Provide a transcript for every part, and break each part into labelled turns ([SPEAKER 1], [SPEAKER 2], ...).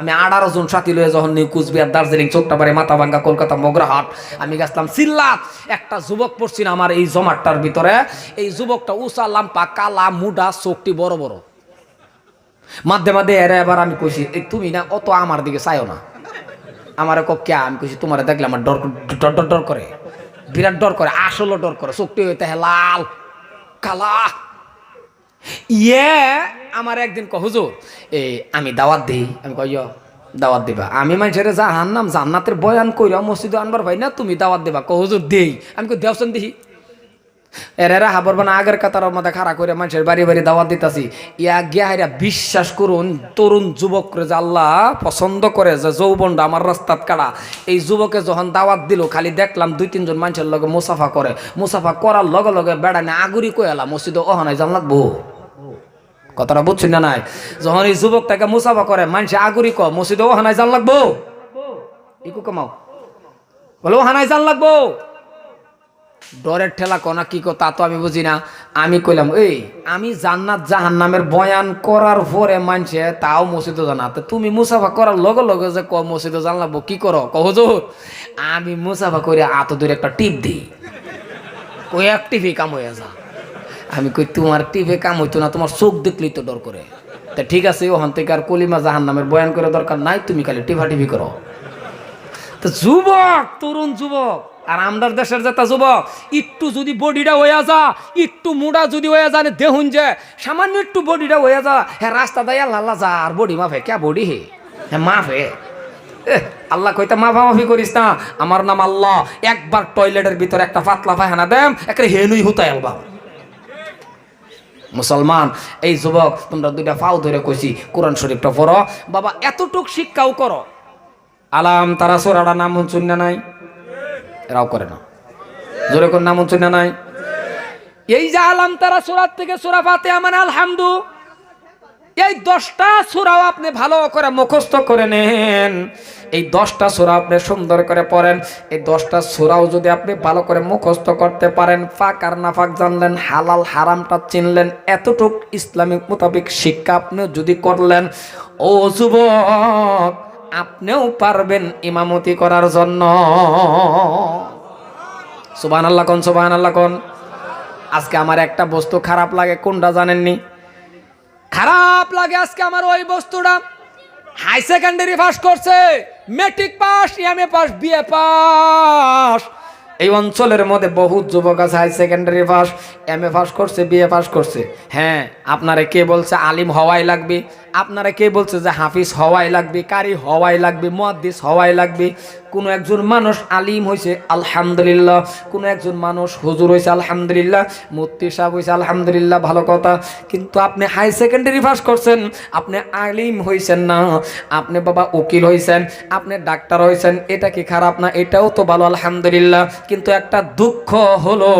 [SPEAKER 1] আমি আঠারো জন সাথী লয়ে যখন নিউ কুচবিহার, দার্জিলিং চোখটাবাড়ি মাথাভাঙ্গা, কলকাতা, মগরাহাট, আমি গেছিলাম সিল্লাত। একটা যুবক পড়ছি না আমার এই জমাটটার ভিতরে। এই যুবকটা উষা লাম্পা, কালা, মুডা, চোখটি বড় বড়। মাঝে মাঝে এরা এবার আমি কইছি, এই তুমি না, অত আমার দিকে চাইও না। আমার কক কে? আমি কইছি, তোমার দেখলে আমার ডর ডর ডর ডর করে, বিরাট ডর করে আসলে ডর করে, চোখটি হইতে লাল, কালা। ইয়ে আমার একদিন ক হুজুর এই আমি দাওয়াত দিই। আমি কই "ইয়ো, দাওয়াত দিবা। আমি মানুষের জাহান নাম জান্নাতের বয়ান কইরা মসজিদে আনবার ভাই না তুমি দাওয়াত দিবা। ক হুজুর দেই। আমি কই দেওসন দিহি। এর হাবর বানা আগের কাতার মধ্যে খাড়া করে মানুষের বাড়ি বাড়ি দাওয়াত দিতাছি। ইয়া গিয়া বিশ্বাস করুন তরুণ যুবক যে আল্লাহ পছন্দ করে যে যৌবনটা আমার রাস্তাত কাড়া এই যুবকে যখন দাওয়াত দিল খালি দেখলাম দুই তিনজন মানুষের লগে মুসাফা করে। মুসাফা করার লগে লগে বেড়ানে আগুরি কয়ালা মসজিদে অহনাই জান লাগবো? কথাটা বুঝছেন না নাই? যখন এই যুবকটাকে মুসাফা করে মানুষ আগুরি ক মসজিদে ওহানায় জান লাগবো? ইকু কমাও। বলে ওহানায় জান লাগবো? ডরের ঠেলা কনা কি কো তা তো আমি বুঝি না। আমি কইলাম, এই, আমি জান্নাত জাহান নামের বয়ান করার পরে মানছে, তাও মসজিদে জানা তো তুমি মুসাফা করার লগে লগে যে ক মসজিদে জান লাগবো, কি করো? কহ হুজুর, আমি মুসাফা করে আত দূরে একটা টিপ দিই। কই, এক টিভি কাম হয়ে যা। আমি কই, তোমার টিভি কাম হইতো না, তোমার চোখ দেখলেই তো ডর করে। তা ঠিক আছে, ওখান থেকে আর কলিমা জাহান নামের বয়ান করে দরকার নাই, তুমি খালি টিভা টিভি করো। তো যুবক, তরুণ যুবক, আর আমদার দেশের যেটা যুবক, একটু যদি বডিটা হয়ে যা, একটু মুডা যদি হয়ে যায় দেহুন যে, সামান্য একটু বডিটা হয়ে যা হ্যাঁ রাস্তা দেয় আল্লাহ যা, আর বডি মাফে কে বডি হে? হ্যাঁ মাফে। আল্লাহ কইতে, মাফা মাফি করিস না, আমার নাম আল্লাহ, একবার টয়লেটের ভিতরে একটা পাতলা পায়খানা দেম একটা হেনুই হুতাই আলবা মুসলমান, এই যুবক, তোমরা দুইটা ফাও ধরে কইছি, কোরআন শরীফটা পড়ো। বাবা, এতটুক শিক্ষাও করো। আলাম, তারা সোরাডা নাম শুনে নাই? এরাও করে না। জোরে কোন নাম শুনে নাই? এই যে আলাম, তারা সোরার থেকে সোরা পাতে আমার আলহামদু। এই দশটা সুরাও আপনি ভালো করে মুখস্থ করে নেন। এই দশটা সুরা আপনি সুন্দর করে পড়েন। এই দশটা সুরাও যদি আপনি ভালো করে মুখস্থ করতে পারেন, ফাঁক আর না ফাঁক জানলেন, হালাল হারামটা চিনলেন, এতটুক ইসলামিক মোতাবেক শিক্ষা আপনি যদি করলেন, ও যুবক, আপনিও পারবেন ইমামতি করার জন্য। সুবাহ আল্লাহ কন সুবাহ আল্লাহ কোন। আজকে আমার একটা বস্তু খারাপ লাগে, কোনটা জানেননি? খারাপ লাগে আজকে আমার ওই বস্তুটা। হাই সেকেন্ডারি পাস করছে। Matric pass M MA pass BA pass এই অঞ্চলের মধ্যে বহুত যুবক আছে high secondary pass M A pass করছে বিএ পাস করছে। হ্যাঁ আপনারে কে বলছে? আলিম হওয়াই লাগবে। আপনারা কে বলছে যে হাফিজ হওয়াই লাগবে, কারি হওয়াই লাগবে মুয়াদ্দিস হওয়াই লাগবে? কোনো একজন মানুষ আলিম হয়েছে আলহামদুলিল্লাহ। কোনো একজন মানুষ হুজুর হয়েছে আলহামদুলিল্লাহ। মুফতি সাহেব হয়েছে আলহামদুলিল্লাহ, ভালো কথা। কিন্তু আপনি হাই সেকেন্ডারি পাস করছেন, আপনি আলিম হয়েছেন না। আপনি বাবা উকিল হয়েছেন আপনি ডাক্তার হয়েছেন এটা কি খারাপ না? এটাও তো ভালো, আলহামদুলিল্লাহ। কিন্তু একটা দুঃখ হলো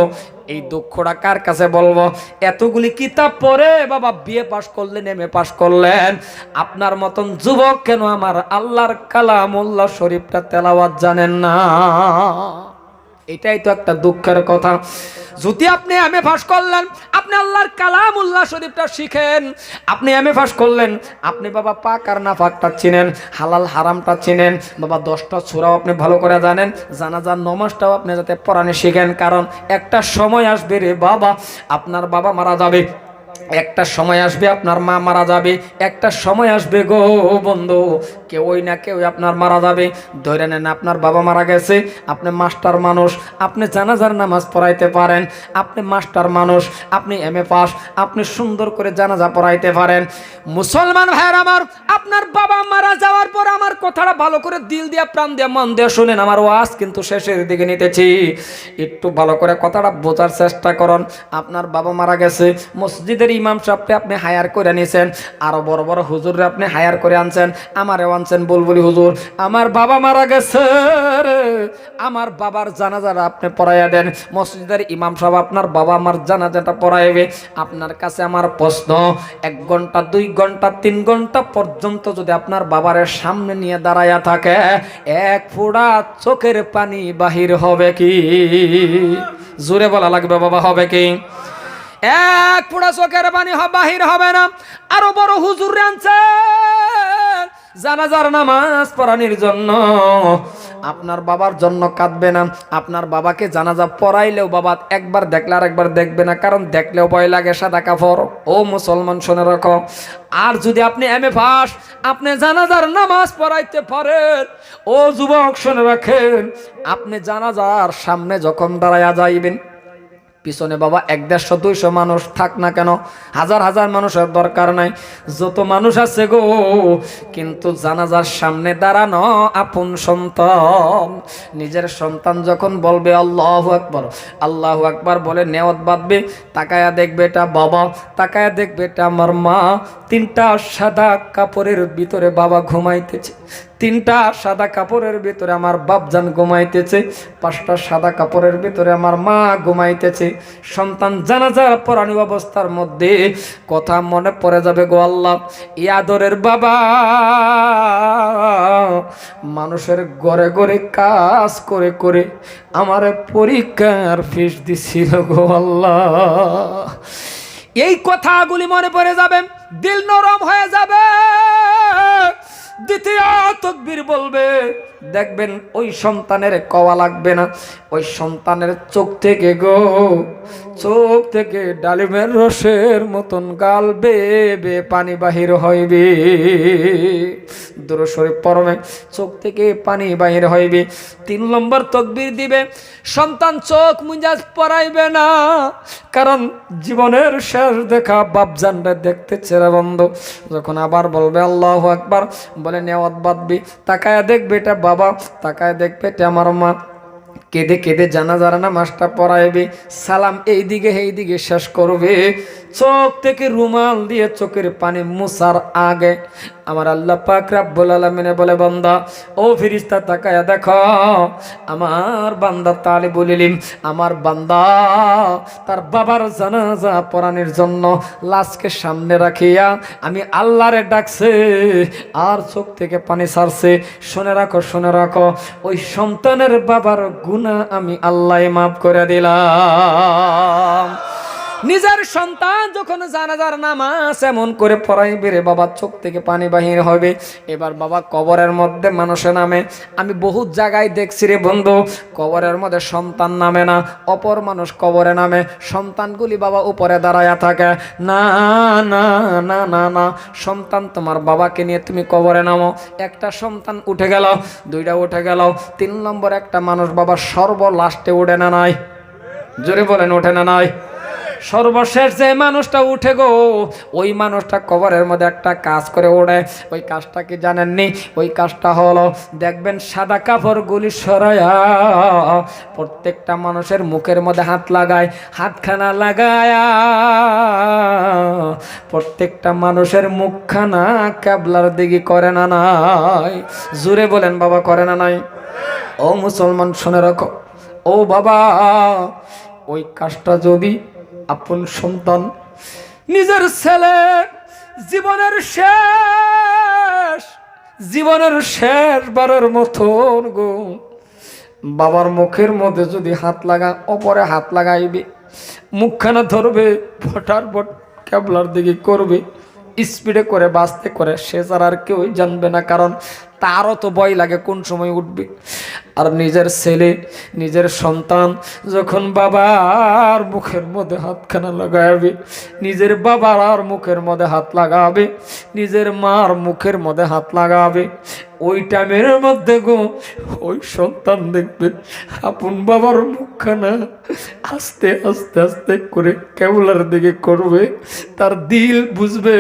[SPEAKER 1] এই দুঃখটা কার কাছে বলব? এতগুলি কিতাব পড়ে বাবা বিয়ে পাশ করলেন এম এ পাশ করলেন। আপনার মতন যুবক কেন আমার আল্লাহর কালামুল্লাহ শরীফটা তেলাওয়াত জানেন না? এটাই তো একটা দুঃখের কথা। যদি আপনি এম এ পাস করলেন, আপনি আল্লাহর কালাম উল্লাহ শরীফটা শিখেন। আপনি এম এ পাস করলেন, আপনি বাবা পাক আর না পাকটা চিনেন, হালাল হারামটা চিনেন, বাবা দশটা ছোড়াও আপনি ভালো করে জানেন, জানাজার নমাজটাও আপনি যাতে পড়ানে শিখেন, কারণ একটা সময় আসবে রে বাবা, আপনার বাবা মারা যাবে। একটা সময় আসবে আপনার মা মারা যাবে, একটা সময় আসবে গো বন্ধু, কেউই না কেউ আপনার মারা যাবে। ধরে নেন আপনার বাবা মারা গেছে, আপনি মাস্টার মানুষ, আপনি জানাজার নামাজ পড়াইতে পারেন, আপনি মাস্টার মানুষ, আপনি এম এ পাস, আপনি সুন্দর করে জানাজা পড়াইতে পারেন। মুসলমান ভাইয়ের আমার, আপনার বাবা মারা যাওয়ার পর আমার কথাটা ভালো করে দিল দিয়া, প্রাণ দিয়া, মন দিয়ে শুনেন, আমার ওয়াজ কিন্তু শেষের দিকে নিতেছি। একটু ভালো করে কথাটা বোঝার চেষ্টা করুন, আপনার বাবা মারা গেছে মসজিদের ইমাম সাহেবকে আপনি হায়ার করে নিয়েছেন আরও বড় বড় হুজুরে আপনি হায়ার করে আনছেন, আমারও আনছেন বলবলি হুজুর। আমার বাবা মারা গেছে আমার বাবার জানাজারা আপনি পড়াইয়া দেন, মসজিদের ইমাম সাহেব আপনার বাবা আমার জানাজাটা পড়াইবে। আপনার কাছে আমার প্রশ্ন, এক ঘণ্টা, দুই ঘণ্টা, তিন ঘণ্টা পর্যন্ত যদি আপনার বাবারের সামনে নিয়ে দাঁড়াইয়া থাকে, এক ফোঁড়া চোখের পানি বাহির হবে কি? জোরে বলা লাগবে বাবা, হবে কি? এক ফোঁড়া চোখের পানি বাহির হবে না। আরও বড় হুজুর আনছে। জানাজার নামাজ পড়ানোর জন্য। আপনার বাবার জন্য কাঁদবে না। আপনার বাবাকে জানাজা পড়াইলেও বাবা একবার দেখলে আর একবার দেখবে না। কারণ দেখলেও ভয় লাগে সাদা কাপড়। ও মুসলমান, শুনে রাখো। আর যদি আপনি এম এ পাস, আপনি জানাজার নামাজ পড়াইতে পারেন। ও যুবক, শুনে রাখেন। আপনি জানাজার সামনে যখন দাঁড়ায়া যাইবেন পিছনে বাবা এক দেড়শো, দুইশো মানুষ থাক না কেন? হাজার হাজার মানুষের দরকার নাই। যত মানুষ আছে গো, কিন্তু জানাজার সামনে দাঁড়ানো আপন সন্তান। নিজের সন্তান যখন বলবে আল্লাহ আকবর আল্লাহ আকবর বলে নেওয়াত বাঁধবে, তাকায়া দেখবে এটা বাবা, তাকায়া দেখবে এটা আমার মা। তিনটা সাদা কাপড়ের ভিতরে বাবা ঘুমাইতেছে। তিনটা সাদা কাপড়ের ভিতরে আমার বাপজান ঘুমাইতেছে, পাঁচটা সাদা কাপড়ের ভিতরে আমার মা ঘুমাইতেছে। সন্তান জানাজা পরাণী অবস্থার মধ্যে কথা মনে পড়ে যাবে গো আল্লাহ ইয়াদরের বাবা। মানুষের ঘরে ঘরে কাজ করে করে আমার পরীক্ষার ফিস দিছিল গো আল্লাহ। এই কথাগুলি মনে পড়ে যাবে, দিল নরম হয়ে যাবে। দ্বিতীয় তকবীর বলবে, দেখবেন ওই সন্তানের কওয়া লাগবে না। ওই সন্তানের চোখ থেকে গো, চোখ থেকে ডালিমের রসের মতন গাল বেবে পানি বাহির হইবে। দুরসরে পরমে চোখ থেকে পানি বাহির হইবে। তিন নম্বর তকবীর দিবে, সন্তান চোখ মুঞ্জাজ পরাইবে না। কারণ জীবনের শেষ দেখা বাপজানরা দেখতে চেরা বন্ধ। যখন আবার বলবে, আল্লাহ একবার বলে, নেওয়াত বাদবি তাকায় দেখবে এটা বাবা, তাকায় দেখবে এটা আমার মা। কেঁদে কেঁদে জানা যারা না মাসটা পড়াইবে। সালাম এই দিকে এই দিকে শেষ করবে। চোখ থেকে রুমাল দিয়ে চোখের পানি মুসার আগে আমার আল্লাহ পাক রাব্বুল আলামিনে বলে, বান্দা, ও ফিরিস্তা তাকায়া দেখো, আমার বান্দা তালে বলিলিম আমার বান্দা তার বাবার জানাজা পড়ানোর জন্য লাশকে সামনে রাখিয়া আমি আল্লাহরে ডাকছে, আর চোখ থেকে পানি ছাড়ছে। শুনে রাখো শুনে রাখো, ওই সন্তানের বাবার গুণা আমি আল্লাহ মাফ করে দিলাম। নিজের সন্তান যখন জানাজার নামাজ এমন করে পড়াইবে রে বাবা, চোখ থেকে পানি বাহির হবে। এবার বাবা কবরের মধ্যে মানুষে নামে, আমি বহুত জায়গায় দেখছি রে বন্ধু, কবরের মধ্যে সন্তান নামে না, অপর মানুষ কবরে নামে। সন্তানগুলি বাবা উপরে দাঁড়ায়া থাকে, না না না না না, সন্তান তোমার বাবাকে নিয়ে তুমি কবরে নামো। একটা সন্তান উঠে গেল, দুইটা উঠে গেল, তিন নম্বর একটা মানুষ বাবা সর্ব লাস্টে উঠে না নাই। জোরে বলেন ওঠে না নাই। সর্বশেষ যে মানুষটা উঠে গো, ওই মানুষটা কবরের মধ্যে একটা কাজ করে ওড়ে। ওই কাজটা কি জানেননি? ওই কাজটা হলো, দেখবেন সাদা কাপড় গুলি সরায়া প্রত্যেকটা মানুষের মুখের মধ্যে হাত লাগায়, হাতখানা লাগায়া প্রত্যেকটা মানুষের মুখখানা ক্যাবলার দিকে করে না নাই। জুড়ে বলেন, বাবা, করে না নাই? ও মুসলমান, শুনে রাখো। ও বাবা, ওই কাজটা যদি আপন সন্তান, নিজের ছেলে, জীবনের শেষ জীবনের শেষ বারের মতন গো। বাবার মুখের মধ্যে যদি হাত লাগা, অপরে হাত লাগাইবে, মুখখানা ধরবে, ফটার ফট ক্যাবলার দিকে করবে, স্পিডে করে, বাঁচতে করে, সে ছাড়া আর কেউই জানবে না, কারণ তারও তো ভয় লাগে কোন সময় উঠবে। আর নিজের ছেলে, নিজের সন্তান যখন বাবার মুখের মধ্যে হাতখানা লাগাবে, নিজের বাবার আর মুখের মধ্যে হাত লাগাবে, নিজের মার মুখের মধ্যে হাত লাগাবে ওই টাইমের মধ্যে গো, ওই সন্তান দেখবে, আপন বাবার মুখখানা আস্তে আস্তে আস্তে করে কেবলার দিকে করবে, তার দিল বুঝবে,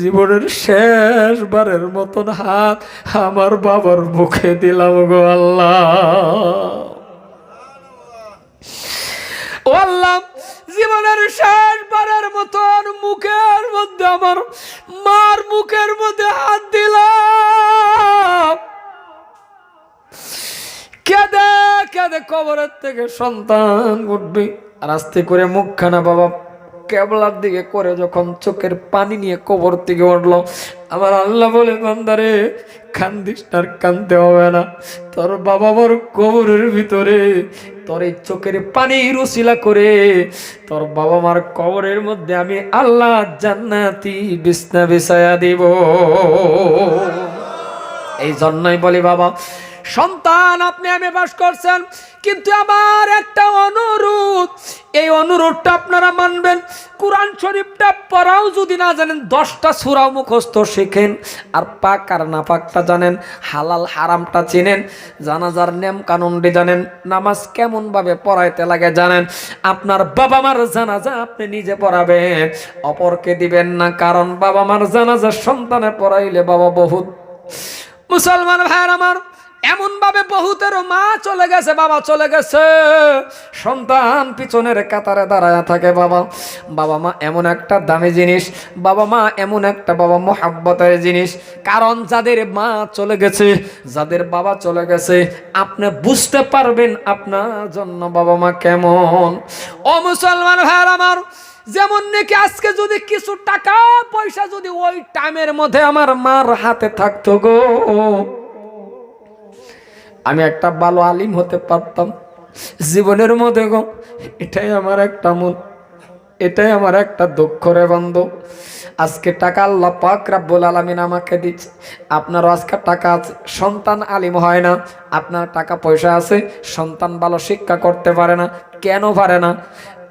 [SPEAKER 1] জীবনের শেষবারের মতন হাত আমার বাবার মুখে দিলাম গো আল্লাহ। ও আল্লাহ, জীবনের শেষবারের মতন মুখের মধ্যে আমার মার মুখের মধ্যে হাত দিলাম। কেঁদে কেঁদে কবরের থেকে সন্তান উঠবে। আস্তে করে মুখখানা বাবা কেবলার দিকে করে যখন চোখের পানি নিয়ে কবর থেকে উঠল, আমার আল্লাহ বলে, বান্দারে, কান্দিস আর কানতে হবে না। তোর বাবা বড় কবরের ভিতরে, তোর এই চোখের পানি রুসিলা করে, তোর বাবা মার কবরের মধ্যে আমি আল্লাহ জান্নাতি বিছনা বিছায়া দিব। এই জন্যই বলি বাবা সন্তান আপনি আমি বাস করছেন, কিন্তু আমার একটা অনুরোধ। এই অনুরোধটা আপনারা মানবেন, কোরআন শরীফটা পড়াও যদি না জানেন, দশটা সুরাও মুখস্থ শেখেন, আর পাক আর না পাকটা জানেন, হালাল হারামটা চেনেন, জানাজার নিয়ম কানুনটি জানেন, নামাজ কেমনভাবে পড়াইতে লাগে জানেন, আপনার বাবা মার জানাজা আপনি নিজে পড়াবেন, অপরকে দিবেন না, কারণ বাবা মার জানাজা সন্তানে পড়াইলে বাবা বহুত মুসলমান ভাইয়ের আমার এমন ভাবে বহুতেরও মা চলে গেছে, বাবা চলে গেছে। সন্তান পিছনের কাতারে দাঁড়ায় থাকে বাবা। বাবা মা এমন একটা দামি জিনিস, বাবা মা এমন একটা বাবা মোহাব্বতের জিনিস। কারণ যাদের মা চলে গেছে, যাদের বাবা চলে গেছে, আপনি বুঝতে পারবেন আপনার জন্য বাবা মা কেমন। ও মুসলমান ভাইয়ের আমার যেমন নাকি আজকে যদি কিছু টাকা, পয়সা যদি ওই টাইমের মধ্যে আমার মার হাতে থাকতো গো। আমি একটা ভালো আলিম হতে পারতাম। জীবনের মধ্যে গো, এটাই আমার একটা মন, এটাই আমার একটা দুঃখ রে বন্ধু। আজকে টাকা আল্লাহ পাক রাব্বুল আলামিন আমাকে দিচ্ছে আপনারও আজকে টাকা আছে। সন্তান আলিম হয় না। আপনার টাকা পয়সা আছে। সন্তান ভালো শিক্ষা করতে পারে না। কেন পারে না?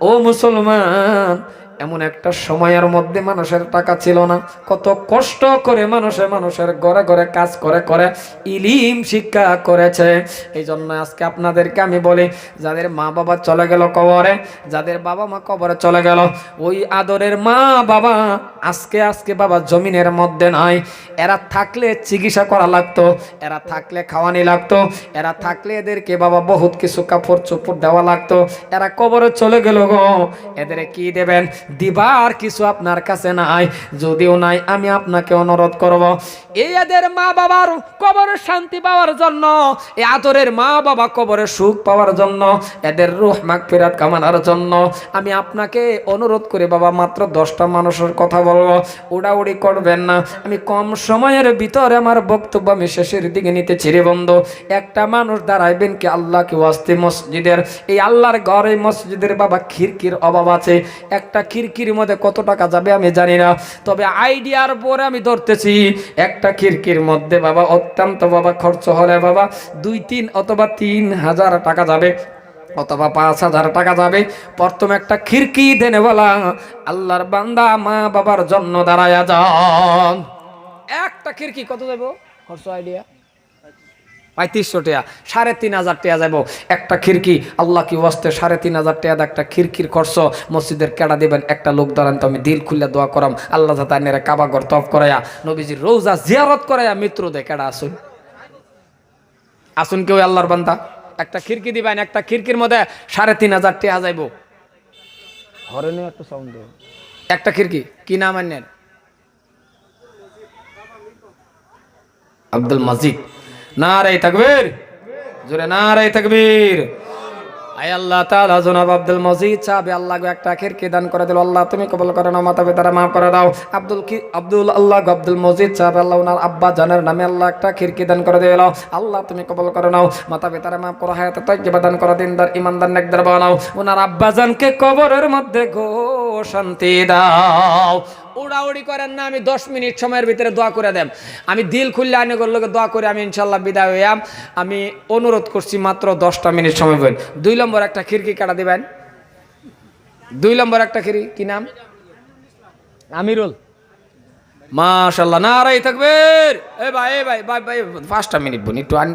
[SPEAKER 1] ও মুসলমান এমন একটা সময়ের মধ্যে মানুষের টাকা ছিল না। কত কষ্ট করে মানুষে মানুষের ঘরে ঘরে কাজ করে করে ইলিম শিক্ষা করেছে। এই জন্য আজকে আপনাদেরকে আমি বলি, যাদের মা বাবা চলে গেল কবরে, যাদের বাবা মা কবরে চলে গেল, ওই আদরের মা বাবা আজকে আজকে বাবা জমিনের মধ্যে নাই। এরা থাকলে চিকিৎসা করা লাগতো, এরা থাকলে খাওয়ানি লাগতো, এরা থাকলে এদেরকে বাবা বহুত কিছু কাপড় চোপড় দেওয়া লাগতো। এরা কবরে চলে গেল গো, এদের কি দেবেন? দিবার কিছু আপনার কাছে নাই, যদিও নাই, আমি আপনাকে অনুরোধ করব। এই এদের মা বাবার কবরের শান্তি পাওয়ার জন্য, এই আদরের মা বাবা কবরের সুখ পাওয়ার জন্য, এদের রুহ মাগ ফেরাত কামানোর জন্য, আমি আপনাকে অনুরোধ করে, বাবা, মাত্র দশটা মানুষের কথা বলব, উড়াউড়ি করবেন না। আমি কম সময়ের ভিতরে আমার বক্তব্য আমি শেষের দিকে নিতে ছিঁড়ে বন্ধ। একটা মানুষ দাঁড়াইবেন কি আল্লাহকে ওয়াস্তে মসজিদের? এই আল্লাহর ঘরে মসজিদের বাবা খিরকির অভাব আছে। একটা খিরকির মধ্যে কত টাকা যাবে আমি জানি না। তবে আইডিয়ার পরে আমি ধরতেছি, একটা খিরকির মধ্যে বাবা অত্যন্ত বাবা খরচ হলে বাবা দুই তিন অথবা তিন হাজার টাকা যাবে, অথবা পাঁচ হাজার টাকা যাবে। প্রথম একটা খিরকি দেনে বলা, আল্লাহর বান্দা মা বাবার জন্য দাঁড়ায় যান। একটা খিরকি কত যাব? খরচ আইডিয়া পঁয়ত্রিশশো টাকা সাড়ে তিন হাজার টাকা যাব একটা খিড়কি আল্লাহ কি ওয়াস্তে সাড়ে তিন হাজার টাকা একটা খিড়কির খরচ মসজিদের কেডা দিবেন? একটা লোক দাঁড়ান তো আমি দিল খুলে দোয়া করাম। আল্লাহ যাতে আইনের কাবাগর তফ করাইয়া নবীজির রোজা জিয়ারত করাইয়া মিত্র দে কেডা আসুন। আসুন কেউ আল্লাহর বান্দা? একটা খিড়কি দিবেন একটা খিড়কির মধ্যে সাড়ে তিন হাজার টাকা যাইবো। হরেনে একটা সাউন্ড একটা খিরকি কি নাম আনেন আব্দুল মাজিদ। নারাই তাকবীর। জোরে নারাই তাকবীর। আয় আল্লাহ তাআলা, জনাব আব্দুল মজিদ সাহেব, আল্লাহ গো একটা খিরকি দান করে দিল। আল্লাহ, তুমি কবুল করে নাও মাতা পিতারা মাফ করে দাও। আব্দুল কি, আব্দুল, আল্লাহ আব্দুল মজিদ সাহেব, আল্লাহ ওনার আব্বা জানের নামে আল্লাহ একটা খিরকি দান করে দিল। আল্লাহ, তুমি কবুল করে নাও মাতা পিতারা মাফ করো, হায়াতে তাইয়্যিবা দান করো, দিনদার ইমানদার নেকদার বানাও। ওনার আব্বা জানকে কবরের মধ্যে গো শান্তি দাও। উড়াউড়ি করেন না আমি দশ মিনিট সময়ের ভিতরে দোয়া করে দেন আমি দিল খুললে আনে করলে দোয়া করে আমি ইনশাল্লাহ বিদায় হইয়াম। আমি অনুরোধ করছি মাত্র দশটা মিনিট সময় বলেন দুই নম্বর একটা খিড়কি কাটা দিবেন। দুই নম্বর একটা খিরি কি নাম? আমিরুল। মাশাল্লাহ নারাই থাকবে এ ভাই এ ভাই ভাই ভাই পাঁচটা মিনিট বোন একটু আন